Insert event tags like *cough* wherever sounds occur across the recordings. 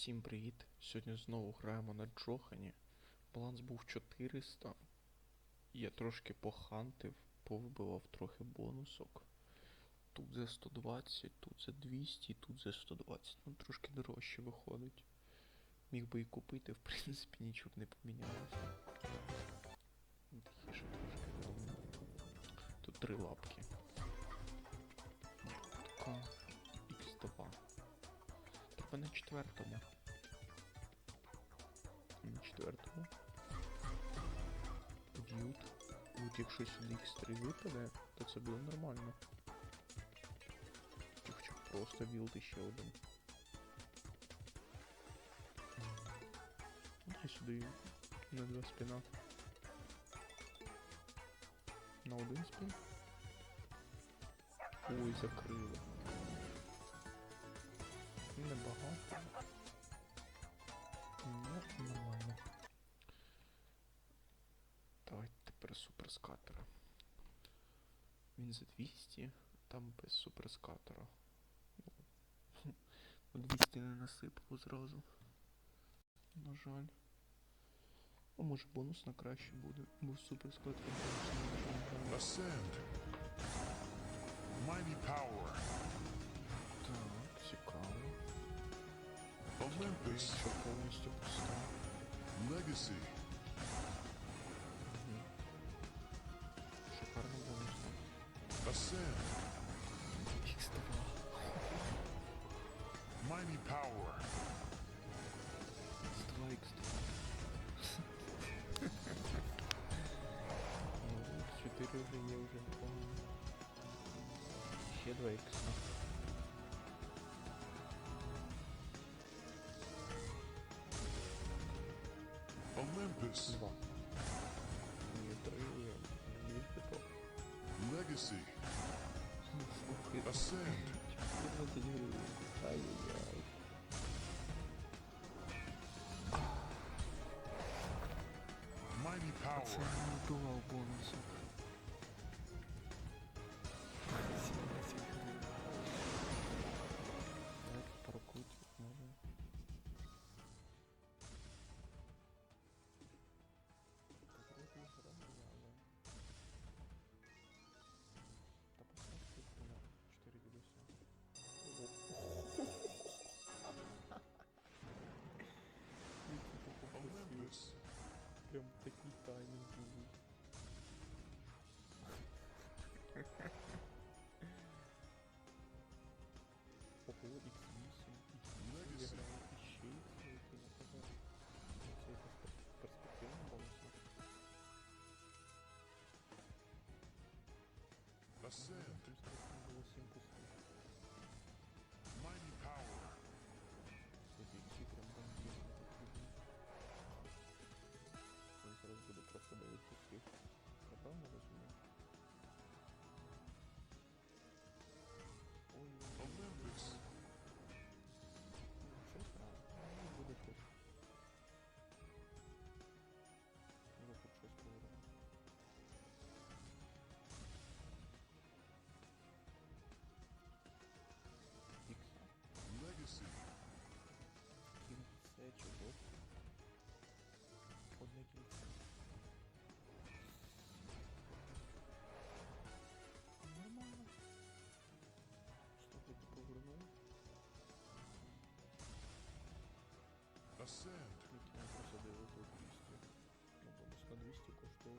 Всім привіт! Сьогодні знову граємо на Джохані. Баланс був 400. Я трошки похантив, повибивав трохи бонусок. Тут за 120, тут за 200, тут за 120. Ну трошки дорожче виходить. Міг би і купити, в принципі, нічого б не помінялося. Ну, Тихіше трошки. Тут три лапки. Така X2. Треба на четвертому. На четвертому. В'ют. От якщо сюди X3 випаде, то це буде нормально. Я хочу просто вілд ще один. Дай сюди на два спіна. На один спін. Ой, закрили. Небагато. Ну, нормально. Давайте тепер суперскатера. Він за 200, там без суперскатера. Ну, *laughs* ну, 200 не насипало зразу. На жаль. А може бонус на краще буде, бо суперскатер. Ascend. Mighty power. Що повністю пуста. Legacy. Шикарно бонус. Ascend. Mighty power. X2, X2. Ну, 4 вже є вже непогано. Ще 2 X. Olympus. 2. Ні, 3 є. Дві типу. Legacy. Ascend. 14 гривень. Ай-яй-яй. Mighty Це power. не вбивав бонусу. Такий таймінг був. Ого,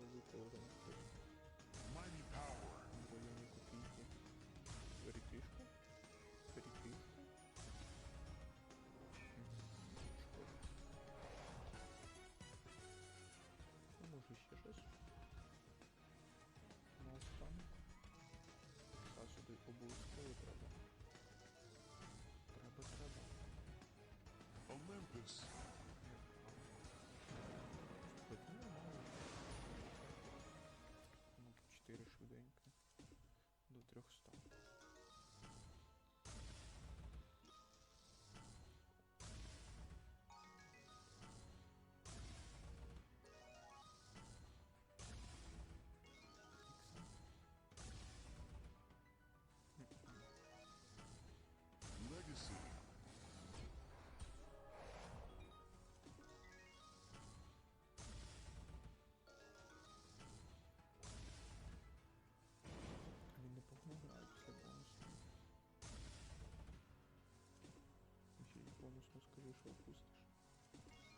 200 коштує ну скажи, що опустиш.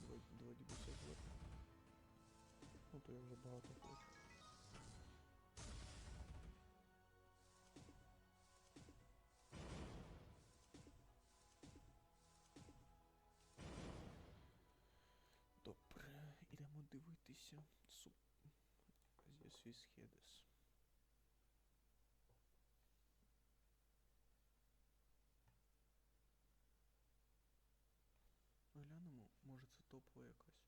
Два, два дібуса зверху. Ну то я вже багато хочу. Добре, ідемо дивитися. Суп. Здесь Вісхедес. може це топова якась.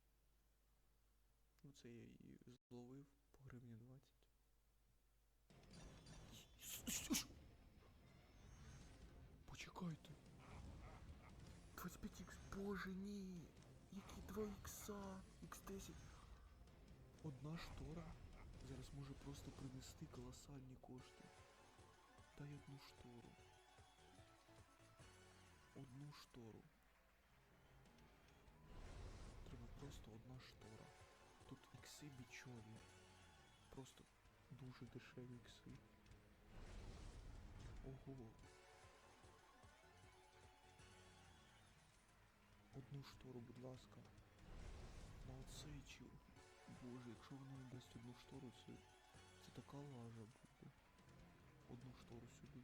Ну це я її зловив по гривні 20. Почекайте. 25х, боже ні! Які 2 ікса, Х10. Одна штора зараз може просто принести колосальні кошти. Дай одну штору. Одну штору. просто одна штора. Тут ікси бічові. Просто дуже дешеві ікси. Ого. Одну штору, будь ласка. На оцей чу. Боже, якщо вона не дасть одну штору, це, це така лажа буде. Одну штору сюди.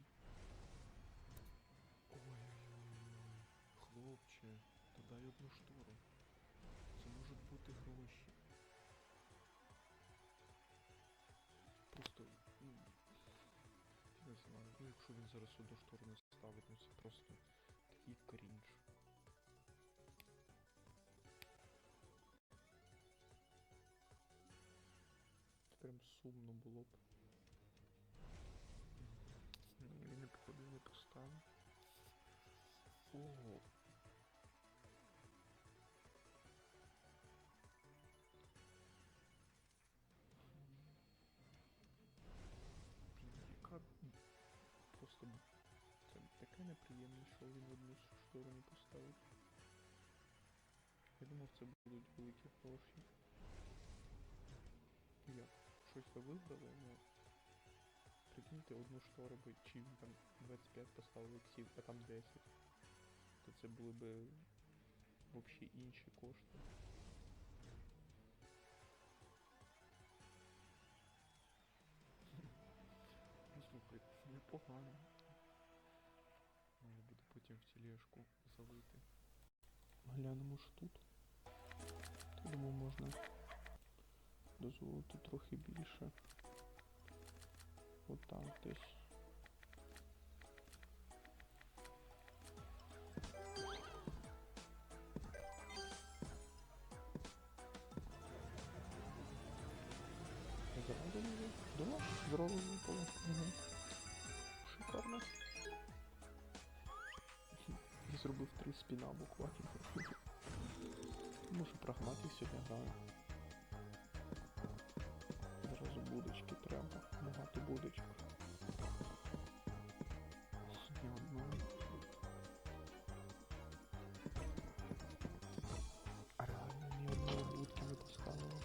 Ой-ой-ой. Хлопче, та дай одну штору. Це гроші. Просто, ну, не знаю, ну якщо він зараз не ставить, ну це просто такий крінж. Прям сумно було б. Ні, він не походу не поставив. Ого. Таке неприємне, що він одну штору не поставив. Я думав, це будуть великі гроші. Я щось ви виграли, ну прикиньте одну штору би, чи там 25 поставив іксів, а там 10. То це були би взагалі інші кошти. Тележку залити. Глянемо ж тут. То, думаю, можна дозволити трохи більше. Отак десь. Зразу не Да, зразу випало. Угу. Зробив три спіна буквально. Тому що прагматик сьогодні граю. Зразу будочки треба. Багато будочок. Ні одної. А реально ні одної будки не поставили.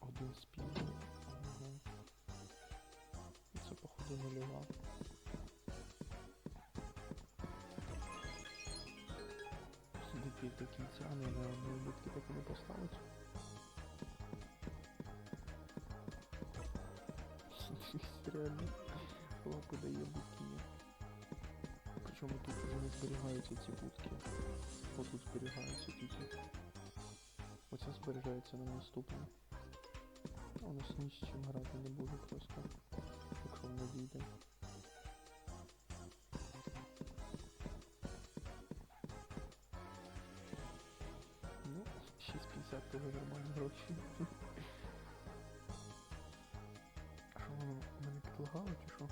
Один спін. Це походу нульова. Сидить до кінця, але на будки так і не поставить. *laughs* Реально лапи дає будки. Причому тут вже не зберігаються ці будки. Отут зберігаються тільки. Оце зберігається на наступному. А У нас ні з грати 6,50 теж нормальні гроші. Що воно мене підлагало чи що?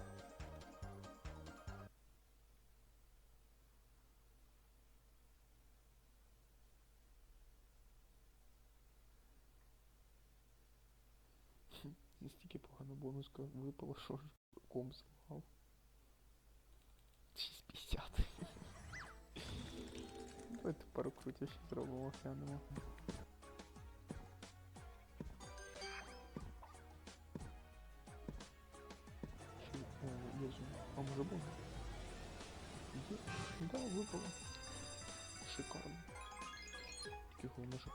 Настільки погано бонуска випало, що ком зламав. 6,50. Давайте пару крутящих зробимо, глянемо. Є? Да, випало. Шикарно. Тільки головне, що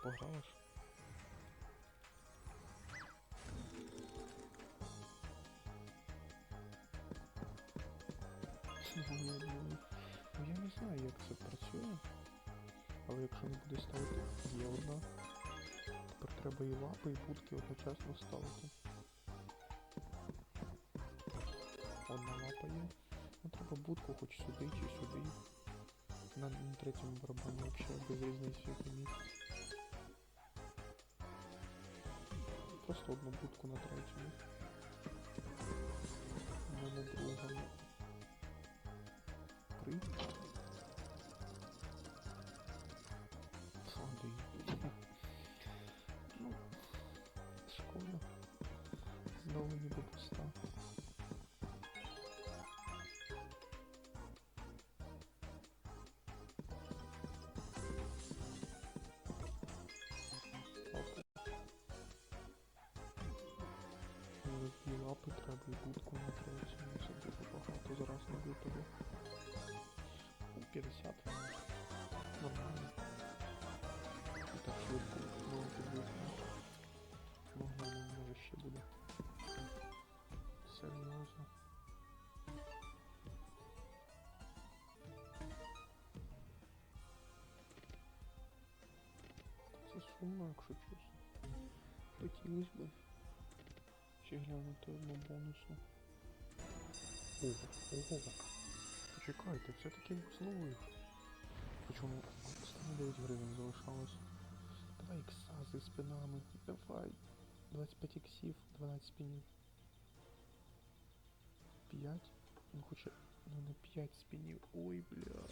ну, я не знаю, як це працює. Але якщо не буде ставити є одна, тепер треба і лапи, і будки одночасно ставити. Одна лапа є. Будку хоч сюди чи сюди. На, на третьому барабані взагалі без різниці яке. Просто одну будку на третьому. Ну на другому. Три. Слабий. Ну, шкода. Знову ніби пуста. дві лапи треба і будку на третьому. Це дуже багато зараз не того. Ну, 50. Нормально. І так швидко можна підвикнути. Могла може ще буде. Серйозно. Це сумно, якщо чесно. Хотілося б ще глянути одну бонусну. Ого, ого. Почекайте, це таки з нових. Причому 109 гривень залишалось. Давай ікса зі спинами. Давай. 25 іксів, 12 спинів. 5? Ну хоча. Ну не 5 спинів. Ой, бля.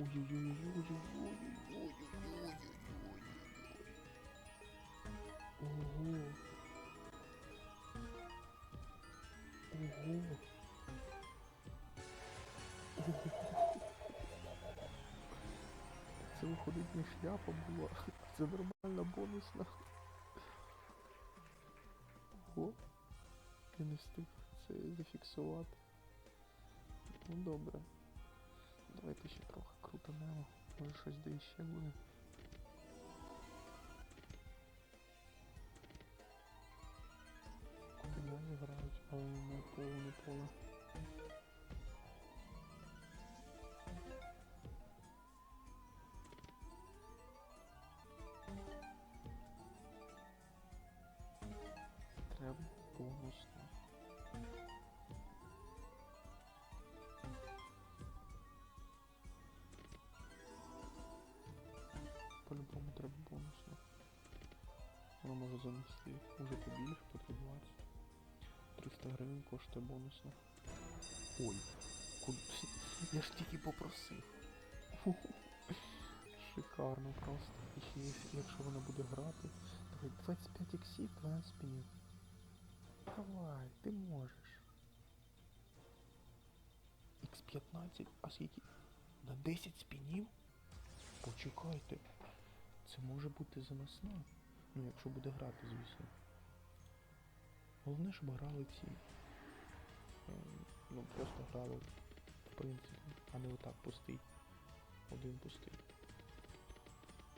Ого. Ого. Ого. Це виходить не шляпа була, це нормальна бонусна. Ого. Я не встиг це зафіксувати. Ну добре. Давайте ще трохи крутанемо. Може щось де іще буде. Куди грають, але не повне поле. Треба бонусно. Воно може занести уже побільше, по 320. 300 гривень коштує бонусно. Ой, куди? *laughs* Я ж тільки попросив. *laughs* Шикарно просто. І ще якщо вона буде грати, давай 25 іксів, 12 спінів. Давай, ти можеш. X15, а скільки? На 10 спінів? Почекайте. Це може бути заносна. Ну, якщо буде грати, звісно. Головне, щоб грали ці. ем, Ну, просто грали, в принципі, а не отак пустий. Один пустий.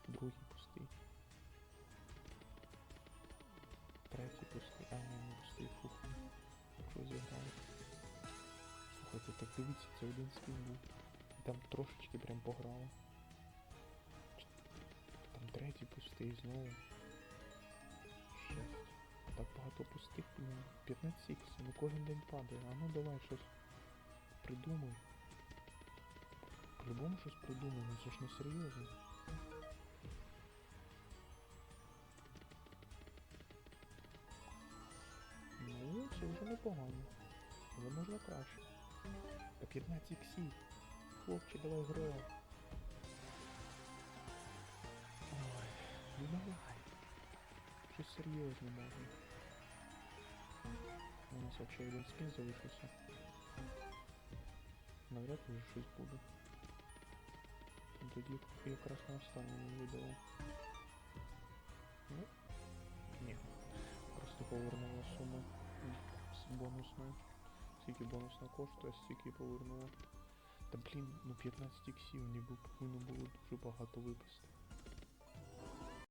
Другий пустий. Третій пустий. А, ні, не пустий, фух. Якщо зіграли. Слухайте, так дивіться, це один спін був. Там трошечки прям пограло. Третій пустий знову. Шесть. Так багато пустих, ну, 15 іксів, ну кожен день падає. А ну давай щось придумай. По-любому щось придумай, ну це ж не серйозно. Ну, це вже непогано. Але можна краще. Та 15 іксів. хлопче, давай гра. ну давай. Щось серйозне може. У нас вообще один скін залишився. Навряд ли вже щось буде. Ну, Тоді якраз на останньому відео. Ну, ні. Просто повернула суму з бонусною. Скільки бонусна коштує, стільки і повернула. Та блін, ну 15 іксів, ніби повинно було дуже багато випасти.